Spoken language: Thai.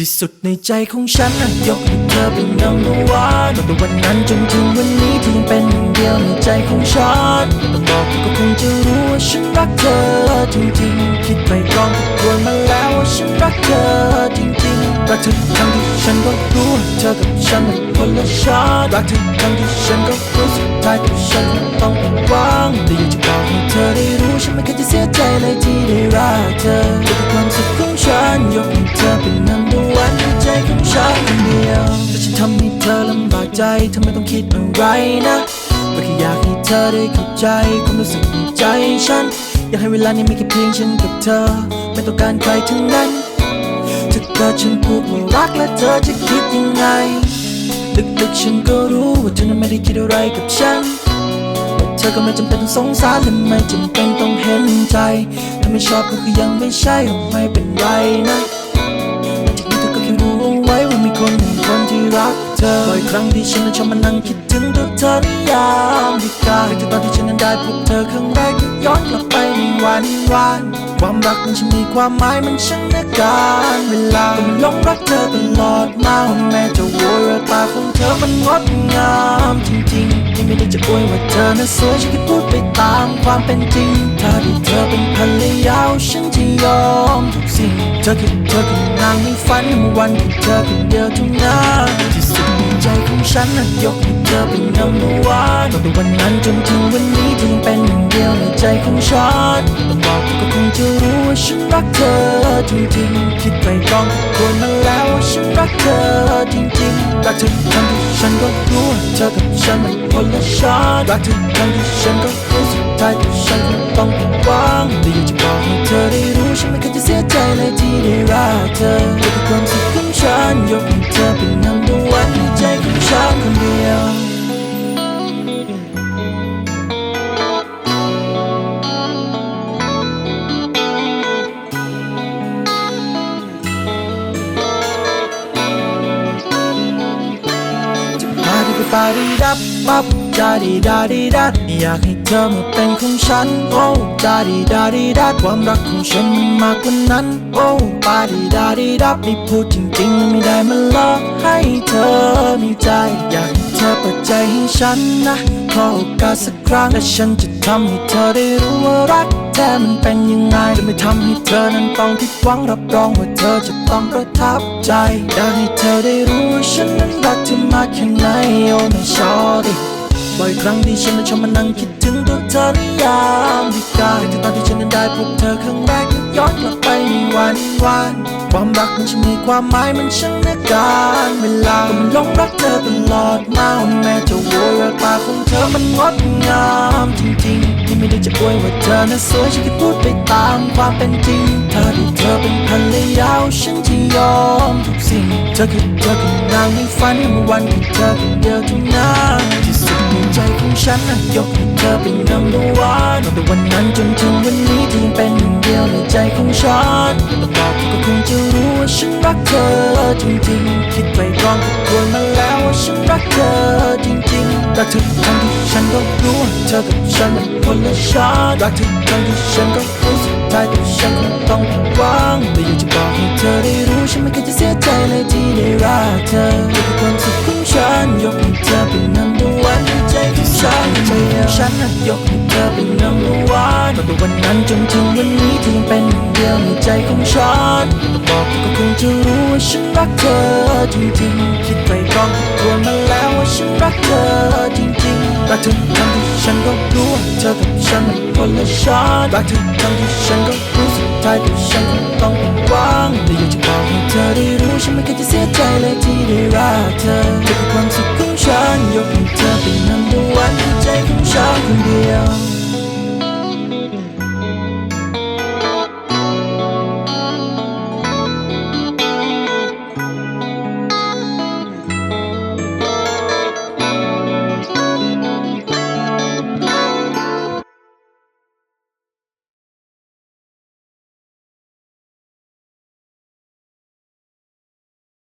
ที่สุดในใจของฉันนะยกให้เธอเป็น number one ตั้งแต่วันนั้นจนถึงวันนี้ที่ยังเป็นหนึ่งเดียวในใจของฉันต้องบอกเธอก็คงจะรู้ว่าฉันรักเธอจริงๆคิดไปกรองทบทวมาแล้วว่าฉันรักเธอจริงๆรักเธอทั้งที่ฉันก็รู้ว่าเธอกับฉันมันคนละชาติรักเธอทั้งที่ฉันก็รู้สุดท้ายตัวฉันคงต้องหวังแต่อยากจะบอกให้เธอได้รู้ฉันไม่เคยจะเสียใจเลยที่ได้รักเธอ ใจเธอไมต้องคิดอะไรนะก็แค่อยากให้เธอได้เข้าใจความรู้สึกในใจฉัน อยากให้เวลานี้มีแค่เพียงฉันกับเธอ ไม่ต้องการใครทั้งนั้น ถ้าเกิดฉันพูดว่ารักและเธอจะคิดยังไงลึกๆฉันก็รู้ว่าเธอนั้นไม่ได้คิดอะไรกับฉันแต่เธอก็ไม่จำเป็นต้องสงสารและไม่จำเป็นต้องเห็นใจ ถ้าไม่ชอบก็คือยังไม่ใช่ไม่เป็นไรนะ ธอบ่อยครั้งที่ฉันนั้นชอบมานั่งคิดถึงตัวเธอในยามวิกาแต่ตอนที่ฉันนั้นได้พบเธอครั้งแรกก็ย้อนกลับไปในวันวานความรักมันช่างมีความหมายมันช่างนักการเวลาก็มันหลงรักเธอตลอดมาแม้จะโวยตาของเธอมันงดงามจริงๆที่ไม่ได้จะอวยว่าเธอนั้นสวยฉันแค่พูดไปตามความเป็นจริงถ้าได้เธอเป็นภรรยาฉันจะยอมทุกสิ่ง เธอคือเธอคือนางในฝันวันที่เธอคนเดียวเทุกนั้นที่สุด ใจของฉันนะยกให้เธอเป็น number one ตั้งแต่วันนั้นจนถึงวันนี้เธอยังเป็นหนึ่งเดียวในใจของฉันต้องบอกเธอก็คงจะรู้ว่าฉันรักเธอจริงๆคิดไปกรองทบทวนมาแล้วว่าฉันรักเธอจริงๆรักเธอทั้งที่ฉันก็รู้ว่าเธอกับฉันมันคนละชาติรักเธอทั้งที่ฉันก็รู้สุดท้ายตัวฉันคงต้องผิดหวังแต่อยากจะบอกให้เธอได้รู้ฉันไม่เคยจะเสียใจเลยที่ได้รักเธอเธอคือความสุขของฉันยก มาดีก็ปาดีดับปั๊บจาดีดาดีดัดอยากให้เธอมาเป็นของฉันโอ้จาดีดาดีดัดความรักของฉันมันมากกว่านั้นโอ้ปาดีดาดีดับนี่พูดจริงๆไม่ได้มาหลอกให้เธอมีใจ อยากให้เธอเปิดใจให้ฉันนะขอโอกาสสักครั้งและฉันจะทำให้เธอได้รู้ว่ารัก แท้มันเป็นยังไงจะไม่ทำให้เธอนั้นต้องผิดหวังรับรองว่าเธอจะต้องประทับใจ อยากให้เธอได้รู้ว่าฉันนั้นรักเธอมากแค่ไหนโอ้ไม่ชอดิบ่อยครั้งที่ฉันนั้นชอบมานั่งคิดถึงตัวเธอในยามวิกาแต่ตอนที่ฉันนั้นได้พบเธอครั้งแรกก็ย้อนกลับไปในวันวานความรักมันช่างมีความหมายมันช่างนักการเวลาก็มันลงรักเธอตลอดมาแม้จะโวยแววตาของเธอมันงดงามจริง ที่จะอวยว่าเธอนั้นสวยฉันแค่พูดไปตามความเป็นจริงถ้าได้เธอเป็นภรรยาฉันจะยอมทุกสิ่ง เธอคือเธอคือนางในฝันเมื่อวันที่เธอคนเดียวเทุกนั้นที่สุดในใจของฉันนะยกให้เธอเป็น number one ตั้งแต่วันนั้นจนถึงวันนี้เธอยังเป็นหนึ่งเดียวในใจของฉันต้องบอกเธอก็คงจะรู้ว่าฉันรักเธอจริงๆ คิดไปกรองทบทวนมาแล้วว่าฉันรักเธอจริงๆรักเธอทั้ง ฉันก็รู้ว่าเธอกับฉันมันคนละชาติรักเธอทั้งที่ฉันก็รู้สุดท้ายตัวฉันคงต้องผิดหวังแต่อยากจะบอกให้เธอได้รู้ฉันไม่เคยจะเสียใจเลยที่ได้รักเธอเธอคือความสุขของฉันยกให้เธอเป็น number one ในใจของฉันใจฉันนะยกให้เธอเป็น number one ตั้งแต่วันนั้นจนถึงวันนี้เธอยังเป็นหนึ่งเดียวในใจของฉันต้องบอกเธอก็คงจะรู้ว่าฉันรักเธอจริงๆคิดไปกรองทบทวนมาแล้วว่าฉันรักเธอ ทุกเธอทั้งที่ฉันก็รู้ว่าเธอกับฉันมันคนละชาติรักเธอทั้งที่ฉันก็รู้สุดท้ายตัวฉันคงต้องผิดหวังแต่อยากจะบอกให้เธอได้รู้ฉันไม่เคยจะเสียใจเลยที่ได้รักเธอเธอคือความสุขของฉันยกให้เธอเป็น number one ในใจของฉันคนเดียว